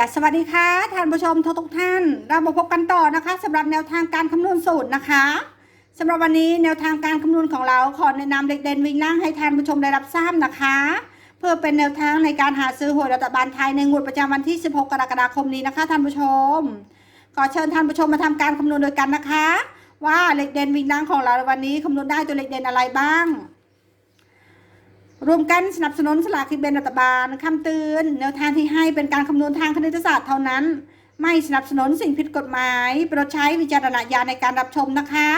จะสวัสดีค่ะท่านผู้ชมทุกท่าน เรามาพบกันต่อนะคะสำหรับแนวทางการคำนวณสูตรนะคะสำหรับวันนี้แนวทางการคำนวณของเราขอแนะนำเด็กเด่นวิ่งล่างให้ท่านผู้ชมได้รับทราบนะคะ เพื่อเป็นแนวทางในการหาซื้อหวยรัฐบาลไทยในงวดประจำวันที่ 16 กรกฎาคมนี้นะคะท่านผู้ชมขอเชิญท่านผู้ชมมาทำการคำนวณโดยกันนะคะ ว่าเลขเด่นวิ่งล่างของเราวันนี้คำนวณได้ตัวเลขเด่นอะไรบ้าง รวมกันสนับสนุนสลากกินแบ่งรัฐบาลคำเตือนแนวทางที่ให้เป็นการคำนวณทางคณิตศาสตร์เท่านั้น ไม่สนับสนุนสิ่งผิดกฎหมายโปรดใช้วิจารณญาณในการรับชมนะคะ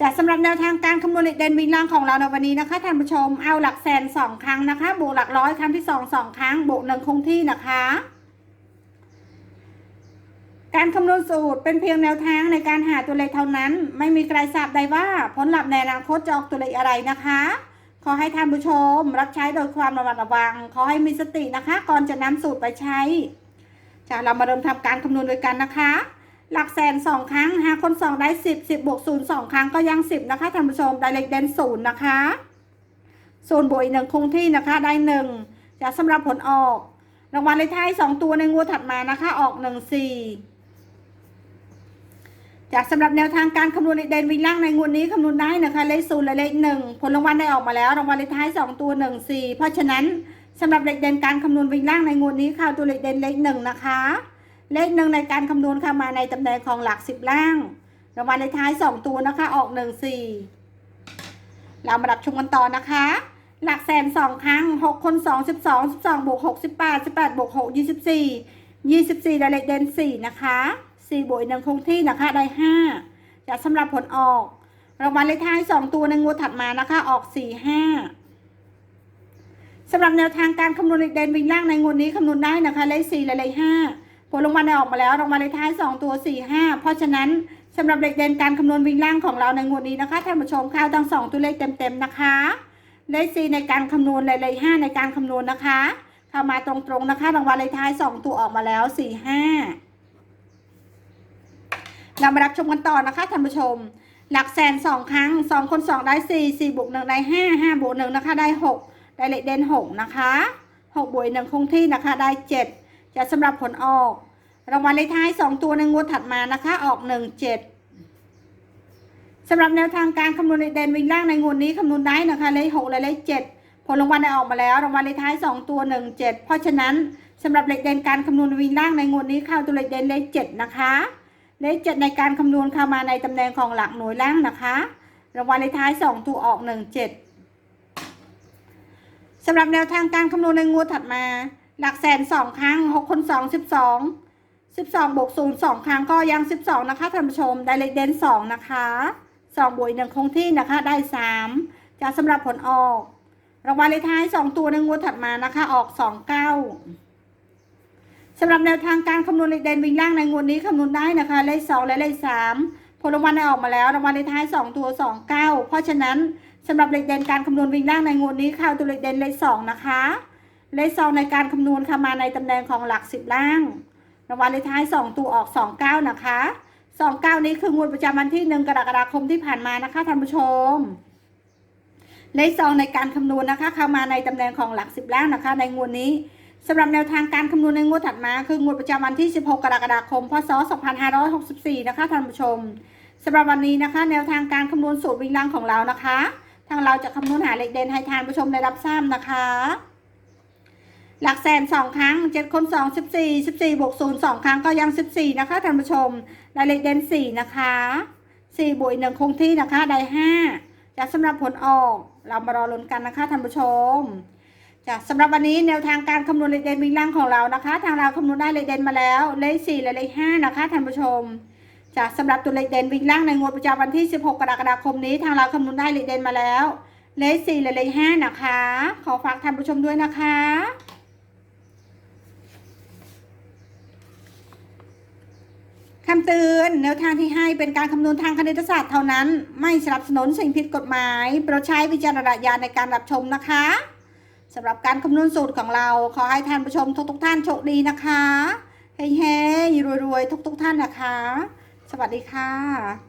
จากสำหรับแนวทางการคำนวณเลขเด่นวิ่งล่างของเราในวันนี้นะคะท่านผู้ชมเอาหลักแสนสองครั้งนะคะบวกหลักร้อยครั้งที่สองสองครั้งบวกหนึ่งคงที่นะคะ การคำนวณสูตรเป็นเพียงแนวทางในการหาตัวเลขเท่านั้น ไม่มีใครทราบได้ว่าผลลัพธ์ในอนาคตจะออกตัวเลขอะไรนะคะ ขอให้ท่านผู้ชม รับใช้โดยความระมัดระวัง ขอให้มีสตินะคะ ก่อนจะนำสูตรไปใช้จะเรามาเริ่มทำการคำนวณด้วยกันนะคะ หลักแสนสองครั้งหาคนสองได้สิบสิบบวกศูนย์สองครั้งก็ยังสิบนะคะท่านผู้ชมได้เลขเด่นศูนย์นะคะศูนย์บวกอีกหนึ่งคงที่นะคะได้หนึ่งจะสำหรับผลออกรางวัลเลขท้ายสองตัวในงวดถัดมานะคะ ออกหนึ่งสี่ จากสำหรับแนวทางการคำนวณเลขเด่นวิ่งล่างในงวดนี้คำนวณได้นะคะเลขศูนย์และเลขหนึ่งผลรางวัลได้ออกมาแล้วรางวัลเลขท้ายสองตัวหนึ่งสี่เพราะฉะนั้นสำหรับเลขเด่นการคำนวณวิ่งล่างในงวดนี้เข้าตัวเลขเด่นเลขหนึ่งนะคะ เลขหนึ่งในการคำนวณเข้ามาในตำแหน่งของหลักสิบล่างรางวัลเลขท้ายสองตัวนะคะออกหนึ่งสี่เรามาดับชมกันต่อนะคะ หลักแสนสองครั้งหกคนสองสิบสองสิบสองบวกหกสิบแปดสิบแปดบวกหกยี่สิบสี่ยี่สิบสี่ได้เลขเด่นสี่นะคะ สี่บวกอีกหนึ่งคงที่นะคะได้ห้าจะสำหรับผลออกรางวัลเลขท้ายสองตัวในงวดถัดมานะคะออกสี่ห้าสำหรับแนวทางการคำนวณเลขเด่นวิ่งล่างในงวดนี้คำนวณได้นะคะเลขสี่และเลขห้าผลรางวัลได้ออกมาแล้วรางวัลเลขท้ายสองตัวสี่ห้าเพราะฉะนั้นสำหรับเลขเด่นการคำนวณวิ่งล่างของเราในงวดนี้นะคะท่านผู้ชมเข้าทั้งสองตัวเลขเต็มๆนะคะเลขสี่ในการคำนวณและเลขห้าในการคำนวณนะคะเข้ามาตรงๆนะคะรางวัลเลขท้ายสองตัวออกมาแล้วสี่ห้า เรามารับชมกันต่อนะคะท่านผู้ชม หลักแสนสองครั้งสองคนสองได้สี่สี่บวกหนึ่งได้ห้าห้าบวกหนึ่งนะคะได้หกได้เลขเด่นหกนะคะหกบวกหนึ่งคงที่นะคะได้เจ็ดจะสำหรับผลออกรางวัลเลขท้ายสองตัวในงวดถัดมานะคะ ออกหนึ่งเจ็ดสำหรับแนวทางการคำนวณเลขเด่นวิ่งล่างในงวดนี้คำนวณได้นะคะเลขหกและเลขเจ็ดผลรางวัลได้ออกมาแล้วรางวัลเลขท้ายสองตัวหนึ่งเจ็ดเพราะฉะนั้นสำหรับเลขเด่นการคำนวณวิ่งล่างในงวดนี้เข้าตัวเลขเด่นเลขเจ็ดนะคะ เลขเจ็ดในการคำนวณเข้ามาในตำแหน่งของหลักหน่วยล่างนะคะ รางวัลเลขท้ายสองตัวออกหนึ่งเจ็ดสำหรับแนวทางการคำนวณในงวดถัดมา หลักแสนสองครั้งหกคนสองสิบสองสิบสองบวกศูนย์สองครั้งก็ยังสิบสองนะคะท่านผู้ชมได้เลขเด่นสองนะคะสองบวกอีกหนึ่งคงที่นะคะได้สามจะสำหรับผลออก รางวัลเลขท้ายสองตัวในงวดถัดมานะคะ ออกสองเก้า สำหรับแนวทางการคำนวณเลขเด่นวิ่งล่างในงวดนี้คำนวณได้นะคะ เลขสองและเลขสามผลรางวัลได้ออกมาแล้วรางวัลเลขท้ายสองตัวสองเก้าเพราะฉะนั้นสำหรับเลขเด่นการคำนวณวิ่งล่างในงวดนี้เข้าตัวเลขเด่นเลขสองนะคะเลขสองในการคำนวณเข้ามาในตำแหน่งของหลักสิบล่างรางวัลเลขท้ายสองตัวออกสองเก้านะคะสองเก้านี้คืองวดประจำวันที่หนึ่งกรกฎาคมที่ผ่านมานะคะท่านผู้ชมเลขซองในการคำนวณนะคะเข้ามาในตำแหน่งของหลักสิบล่างนะคะ ในงวดนี้ สำหรับแนวทางการคำนวณในงวดถัดมา คืองวดประจำวันที่ 16 กรกฎาคม พศ 2564 นะคะท่านผู้ชมสำหรับวันนี้นะคะ แนวทางการคำนวณสูตรวิ่งล่างของเรานะคะ ทางเราจะคำนวณหาเลขเด่นให้ทานผู้ชมได้รับทราบนะคะ หลักแสนสองครั้งเจ็ดคนสองสิบสี่สิบสี่บวกศูนย์สองครั้งก็ยังสิบสี่นะคะท่านผู้ชมรายเลขเด่นสี่นะคะสี่บวกอีกหนึ่งคงที่นะคะได้ห้าจะสำหรับผลออกเรามารอลุ้นกันนะคะท่านผู้ชม จะสำหรับวันนี้แนวทางการคำนวณเลขเด่นวิ่งล่างของเรานะคะ ทางเราคำนวณได้เลขเด่นมาแล้วเลขสี่และเลขห้านะคะท่านผู้ชมจะสำหรับตัวเลขเด่นวิ่งล่างในงวดประจำวันที่ 16 กรกฎาคมนี้ ทางเราคำนวณได้เลขเด่นมาแล้วเลขสี่และเลขห้านะคะ ขอฝากท่านผู้ชมด้วยนะคะคำเตือนแนวทางที่ให้เป็นการคำนวณทางคณิตศาสตร์เท่านั้น ไม่สนับสนุนสิ่งผิดกฎหมายโปรดใช้วิจารณญาณในการรับชมนะคะ สำหรับการคำนวณสูตรของเรา ขอให้ท่านผู้ชมทุกๆท่านโชคดีนะคะเฮ้ยๆรวยๆทุกๆท่านนะคะ สวัสดีค่ะ